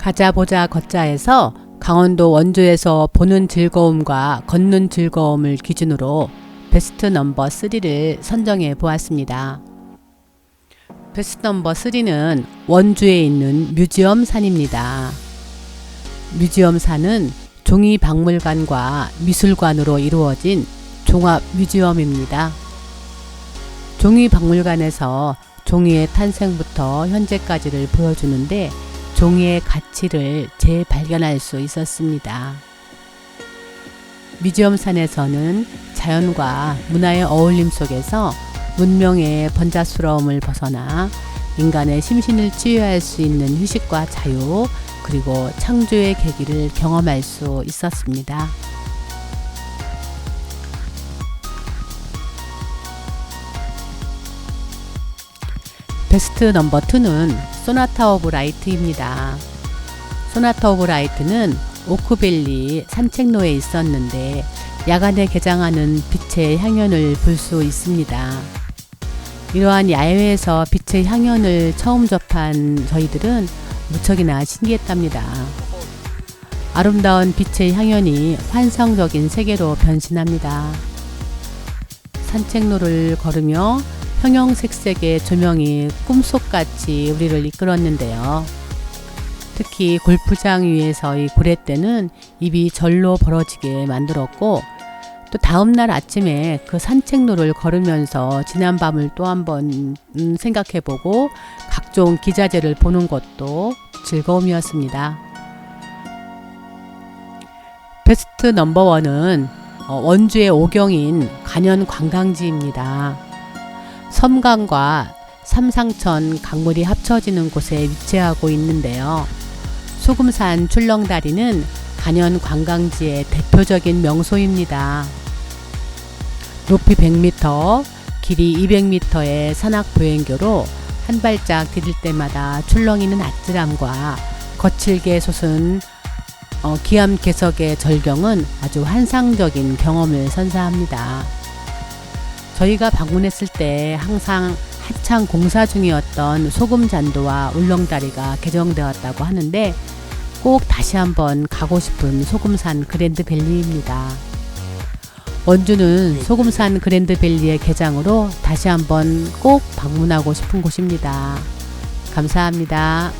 가자 보자 걷자에서 강원도 원주에서 보는 즐거움과 걷는 즐거움을 기준으로 베스트 넘버 3를 선정해 보았습니다. 베스트 넘버 3는 원주에 있는 뮤지엄 산입니다. 뮤지엄 산은 종이 박물관과 미술관으로 이루어진 종합 뮤지엄입니다. 종이 박물관에서 종이의 탄생부터 현재까지를 보여주는데 종이의 가치를 재발견할 수 있었습니다. 뮤지엄산에서는 자연과 문화의 어울림 속에서 문명의 번잡스러움을 벗어나 인간의 심신을 치유할 수 있는 휴식과 자유 그리고 창조의 계기를 경험할 수 있었습니다. 베스트 넘버 2는 소나타 오브 라이트입니다. 소나타 오브 라이트는 오크밸리 산책로에 있었는데 야간에 개장하는 빛의 향연을 볼 수 있습니다. 이러한 야외에서 빛의 향연을 처음 접한 저희들은 무척이나 신기했답니다. 아름다운 빛의 향연이 환상적인 세계로 변신합니다. 산책로를 걸으며 형형색색의 조명이 꿈속같이 우리를 이끌었는데요. 특히 골프장 위에서의 구레대는 입이 절로 벌어지게 만들었고 또 다음날 아침에 그 산책로를 걸으면서 지난 밤을 또 한번 음, 생각해보고 각종 기자재를 보는 것도 즐거움이었습니다. 베스트 넘버 원은 어, 원주의 오경인 간현 관광지입니다. 섬강과 삼상천 강물이 합쳐지는 곳에 위치하고 있는데요. 소금산 출렁다리는 간현 관광지의 대표적인 명소입니다. 높이 100m, 길이 200m의 산악 보행교로 한 발짝 디딜 때마다 출렁이는 아찔함과 거칠게 솟은 어, 기암 개석의 절경은 아주 환상적인 경험을 선사합니다. 저희가 방문했을 때 항상 한창 공사 중이었던 소금 잔도와 울렁다리가 개정되었다고 하는데 꼭 다시 한번 가고 싶은 소금산 그랜드 밸리입니다. 원주는 소금산 그랜드 밸리의 개장으로 다시 한번 꼭 방문하고 싶은 곳입니다. 감사합니다.